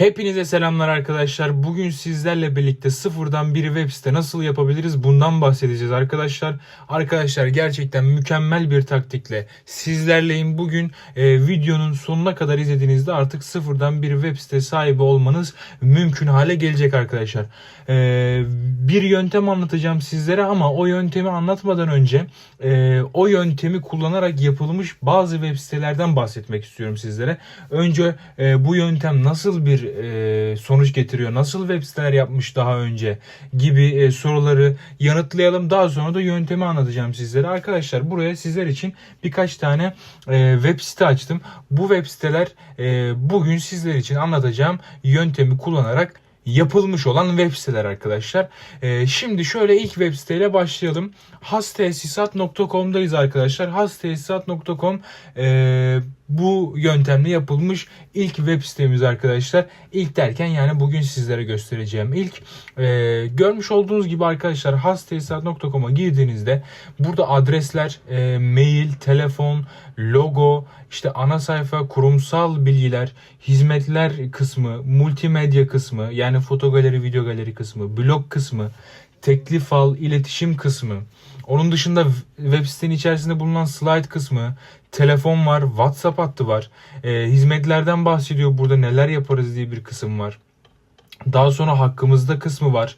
Hepinize selamlar arkadaşlar. Bugün sizlerle birlikte sıfırdan bir web site nasıl yapabiliriz bundan bahsedeceğiz arkadaşlar. Arkadaşlar gerçekten mükemmel bir taktikle sizlerleyim. Bugün e, videonun sonuna kadar izlediğinizde artık sıfırdan bir web site sahibi olmanız mümkün hale gelecek arkadaşlar. E, bir yöntem anlatacağım sizlere ama o yöntemi anlatmadan önce e, o yöntemi kullanarak yapılmış bazı web sitelerden bahsetmek istiyorum sizlere. Önce e, bu yöntem nasıl bir e, sonuç getiriyor, nasıl web siteler yapmış daha önce gibi e, soruları yanıtlayalım. Daha sonra da yöntemi anlatacağım sizlere. Arkadaşlar buraya sizler için birkaç tane e, web site açtım. Bu web siteler bugün sizler için anlatacağım yöntemi kullanarak yapılmış olan web siteler arkadaşlar. Ee, şimdi şöyle ilk web siteyle başlayalım. hastesisat.com'dayız arkadaşlar. hastesisat.com e, bu yöntemle yapılmış ilk web sitemiz arkadaşlar. İlk derken yani bugün sizlere göstereceğim ilk. E, görmüş olduğunuz gibi arkadaşlar hastesisat.com'a girdiğinizde burada adresler, e, mail, telefon, logo, işte ana sayfa, kurumsal bilgiler, hizmetler kısmı, multimedya kısmı yani foto galeri, video galeri kısmı, blog kısmı, teklif al, iletişim kısmı. Onun dışında web sitenin içerisinde bulunan slide kısmı, telefon var, WhatsApp hattı var. E, hizmetlerden bahsediyor burada neler yaparız diye bir kısım var. Daha sonra hakkımızda kısmı var.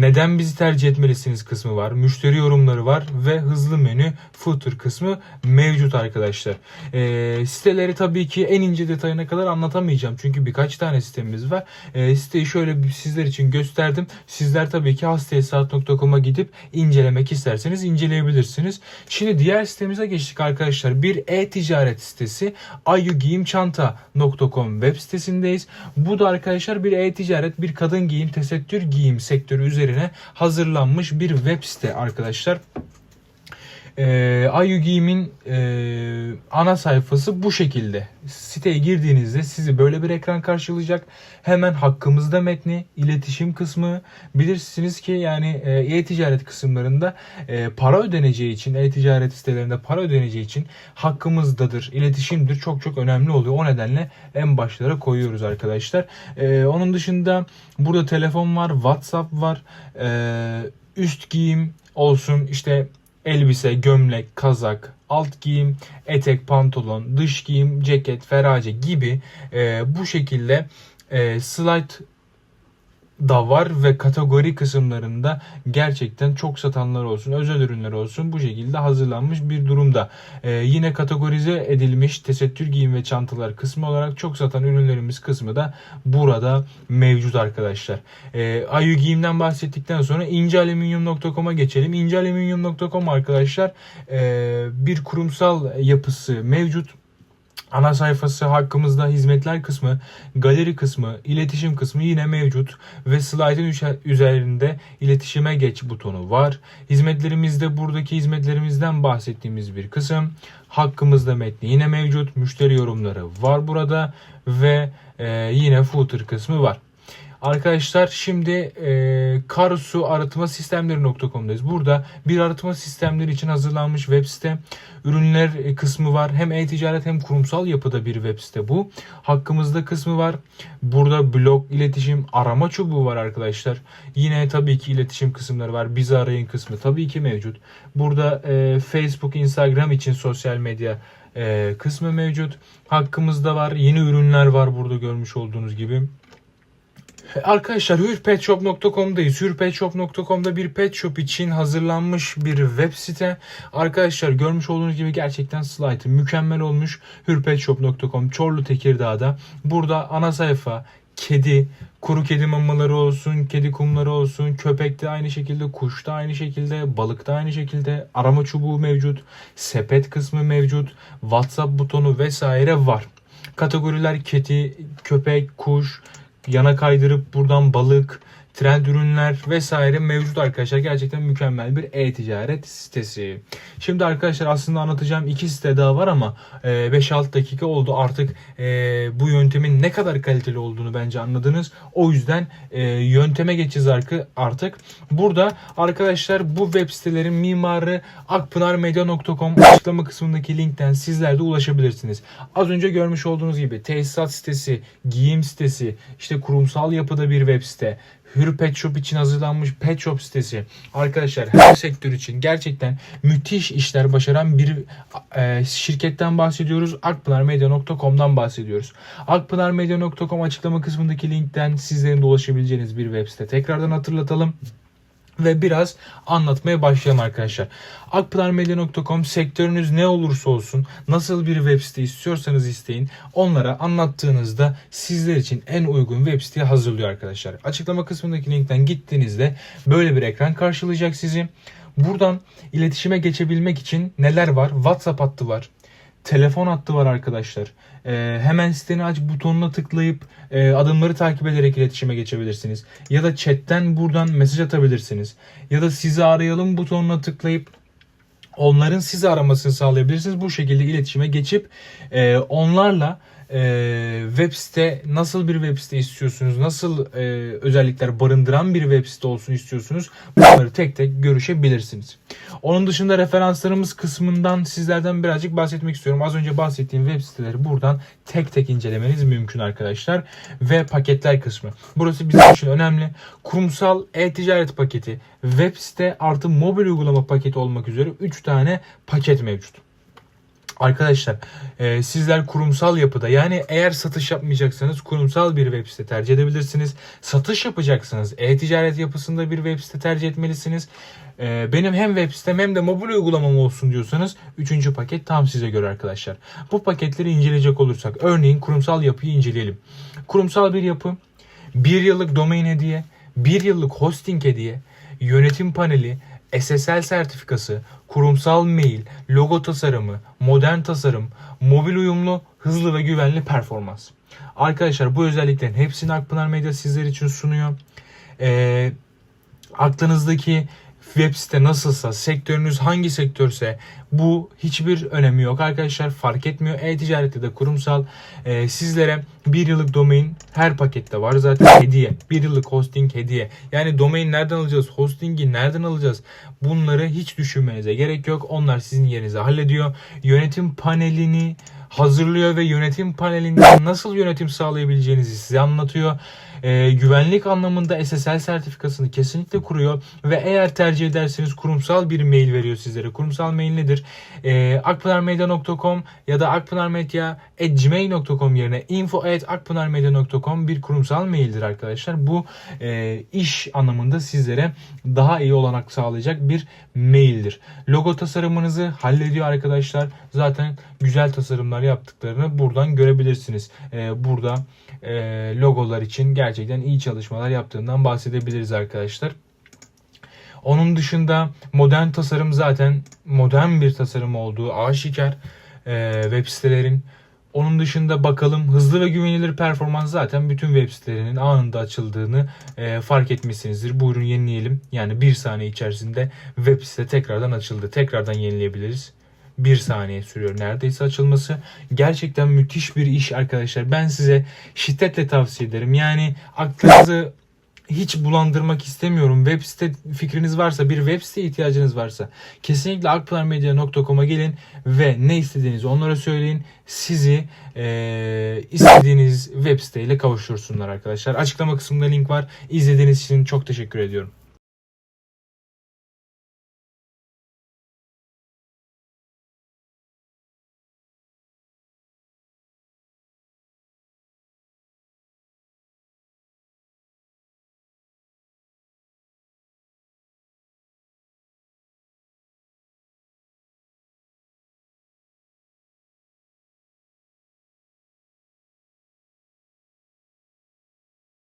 Neden bizi tercih etmelisiniz kısmı var. Müşteri yorumları var ve hızlı menü footer kısmı mevcut arkadaşlar. Ee, siteleri tabii ki en ince detayına kadar anlatamayacağım. Çünkü birkaç tane sitemiz var. Ee, siteyi şöyle sizler için gösterdim. Sizler tabii ki hastayesat.com'a gidip incelemek isterseniz inceleyebilirsiniz. Şimdi diğer sitemize geçtik arkadaşlar. Bir e-ticaret sitesi ayugiyimçanta.com web sitesindeyiz. Bu da arkadaşlar bir e-ticaret, bir kadın giyim, tesettür giyim sektörü üzerine hazırlanmış bir web site arkadaşlar. E, Ayu Giyim'in e, ana sayfası bu şekilde. Siteye girdiğinizde sizi böyle bir ekran karşılayacak. Hemen hakkımızda metni, iletişim kısmı. Bilirsiniz ki yani e, e-ticaret kısımlarında e, para ödeneceği için, e-ticaret sitelerinde para ödeneceği için hakkımızdadır, iletişimdir çok çok önemli oluyor. O nedenle en başlara koyuyoruz arkadaşlar. E, onun dışında burada telefon var, WhatsApp var, e, üst giyim olsun işte elbise, gömlek, kazak, alt giyim, etek, pantolon, dış giyim, ceket, ferace gibi e, bu şekilde e, slide da var ve kategori kısımlarında gerçekten çok satanlar olsun, özel ürünler olsun bu şekilde hazırlanmış bir durumda. Ee, yine kategorize edilmiş tesettür giyim ve çantalar kısmı olarak çok satan ürünlerimiz kısmı da burada mevcut arkadaşlar. Ee, Ayu giyimden bahsettikten sonra incealüminyum.com'a geçelim. İncealüminyum.com arkadaşlar e, bir kurumsal yapısı mevcut. Ana sayfası hakkımızda hizmetler kısmı, galeri kısmı, iletişim kısmı yine mevcut ve slide'ın üzerinde iletişime geç butonu var. Hizmetlerimizde buradaki hizmetlerimizden bahsettiğimiz bir kısım. Hakkımızda metni yine mevcut. Müşteri yorumları var burada ve e, yine footer kısmı var. Arkadaşlar şimdi e, Karsu arıtma sistemleri.com'dayız. Burada bir arıtma sistemleri için hazırlanmış web site. Ürünler kısmı var. Hem e-ticaret hem kurumsal yapıda bir web site bu. Hakkımızda kısmı var. Burada blog, iletişim, arama çubuğu var arkadaşlar. Yine tabii ki iletişim kısımları var. Bizi arayın kısmı tabii ki mevcut. Burada e, Facebook, Instagram için sosyal medya e, kısmı mevcut. Hakkımızda var. Yeni ürünler var burada görmüş olduğunuz gibi. Arkadaşlar hürpetshop.com'dayız. Hürpetshop.com'da bir pet shop için hazırlanmış bir web site. Arkadaşlar görmüş olduğunuz gibi gerçekten slide'ı mükemmel olmuş. Hürpetshop.com Çorlu Tekirdağ'da. Burada ana sayfa kedi, kuru kedi mamaları olsun, kedi kumları olsun, köpek de aynı şekilde, kuş da aynı şekilde, balık da aynı şekilde, arama çubuğu mevcut, sepet kısmı mevcut, WhatsApp butonu vesaire var. Kategoriler kedi, köpek, kuş, yana kaydırıp buradan balık, trend ürünler vesaire mevcut arkadaşlar. Gerçekten mükemmel bir e-ticaret sitesi. Şimdi arkadaşlar aslında anlatacağım iki site daha var ama e, 5-6 dakika oldu. Artık e, bu yöntemin ne kadar kaliteli olduğunu bence anladınız. O yüzden e, yönteme geçeceğiz artık. Burada arkadaşlar bu web sitelerin mimarı akpınarmedia.com açıklama kısmındaki linkten sizler de ulaşabilirsiniz. Az önce görmüş olduğunuz gibi tesisat sitesi, giyim sitesi, işte kurumsal yapıda bir web site, Hür Pet Shop için hazırlanmış Pet Shop sitesi. Arkadaşlar her sektör için gerçekten müthiş işler başaran bir e, şirketten bahsediyoruz. Akpınarmedia.com'dan bahsediyoruz. Akpınarmedia.com açıklama kısmındaki linkten sizlerin de ulaşabileceğiniz bir web site. Tekrardan hatırlatalım ve biraz anlatmaya başlayalım arkadaşlar. Akpınarmedia.com sektörünüz ne olursa olsun nasıl bir web site istiyorsanız isteyin onlara anlattığınızda sizler için en uygun web siteyi hazırlıyor arkadaşlar. Açıklama kısmındaki linkten gittiğinizde böyle bir ekran karşılayacak sizi. Buradan iletişime geçebilmek için neler var? WhatsApp hattı var. Telefon hattı var arkadaşlar. Ee, hemen siteni aç butonuna tıklayıp e, adımları takip ederek iletişime geçebilirsiniz. Ya da chatten buradan mesaj atabilirsiniz. Ya da sizi arayalım butonuna tıklayıp onların sizi aramasını sağlayabilirsiniz. Bu şekilde iletişime geçip e, onlarla e, web site nasıl bir web site istiyorsunuz, nasıl e, özellikler barındıran bir web site olsun istiyorsunuz bunları tek tek görüşebilirsiniz. Onun dışında referanslarımız kısmından sizlerden birazcık bahsetmek istiyorum. Az önce bahsettiğim web siteleri buradan tek tek incelemeniz mümkün arkadaşlar. Ve paketler kısmı. Burası bizim için önemli. Kurumsal e-ticaret paketi, web site artı mobil uygulama paketi olmak üzere 3 tane paket mevcut. Arkadaşlar e, sizler kurumsal yapıda yani eğer satış yapmayacaksanız kurumsal bir web site tercih edebilirsiniz. Satış yapacaksanız e-ticaret yapısında bir web site tercih etmelisiniz. E, benim hem web sitem hem de mobil uygulamam olsun diyorsanız 3. paket tam size göre arkadaşlar. Bu paketleri inceleyecek olursak örneğin kurumsal yapıyı inceleyelim. Kurumsal bir yapı, bir yıllık domain hediye, bir yıllık hosting hediye, yönetim paneli, SSL sertifikası, kurumsal mail, logo tasarımı, modern tasarım, mobil uyumlu, hızlı ve güvenli performans. Arkadaşlar bu özelliklerin hepsini Akpınar Medya sizler için sunuyor. Ee, aklınızdaki web site nasılsa, sektörünüz hangi sektörse bu hiçbir önemi yok arkadaşlar. Fark etmiyor. E-ticarette de kurumsal e, sizlere bir yıllık domain her pakette var zaten hediye. Bir yıllık hosting hediye. Yani domain nereden alacağız? Hostingi nereden alacağız? Bunları hiç düşünmenize gerek yok. Onlar sizin yerinize hallediyor. Yönetim panelini hazırlıyor ve yönetim panelinden nasıl yönetim sağlayabileceğinizi size anlatıyor. Ee, güvenlik anlamında SSL sertifikasını kesinlikle kuruyor ve eğer tercih ederseniz kurumsal bir mail veriyor sizlere. Kurumsal mail nedir? Ee, akpınarmedia.com ya da akpınarmedia.gmail.com yerine info.akpınarmedia.com bir kurumsal maildir arkadaşlar. Bu e, iş anlamında sizlere daha iyi olanak sağlayacak bir maildir. Logo tasarımınızı hallediyor arkadaşlar. Zaten güzel tasarımlar yaptıklarını buradan görebilirsiniz. Ee, burada e, logolar için gerçekten iyi çalışmalar yaptığından bahsedebiliriz arkadaşlar. Onun dışında modern tasarım zaten modern bir tasarım olduğu aşikar e, web sitelerin. Onun dışında bakalım hızlı ve güvenilir performans zaten bütün web sitelerinin anında açıldığını e, fark etmişsinizdir. Buyurun yenileyelim. Yani bir saniye içerisinde web site tekrardan açıldı. Tekrardan yenileyebiliriz. Bir saniye sürüyor neredeyse açılması. Gerçekten müthiş bir iş arkadaşlar. Ben size şiddetle tavsiye ederim. Yani aklınızı hiç bulandırmak istemiyorum. Web site fikriniz varsa, bir web site ihtiyacınız varsa kesinlikle akpınarmedia.com'a gelin ve ne istediğinizi onlara söyleyin. Sizi eee, istediğiniz web siteyle kavuştursunlar arkadaşlar. Açıklama kısmında link var. İzlediğiniz için çok teşekkür ediyorum.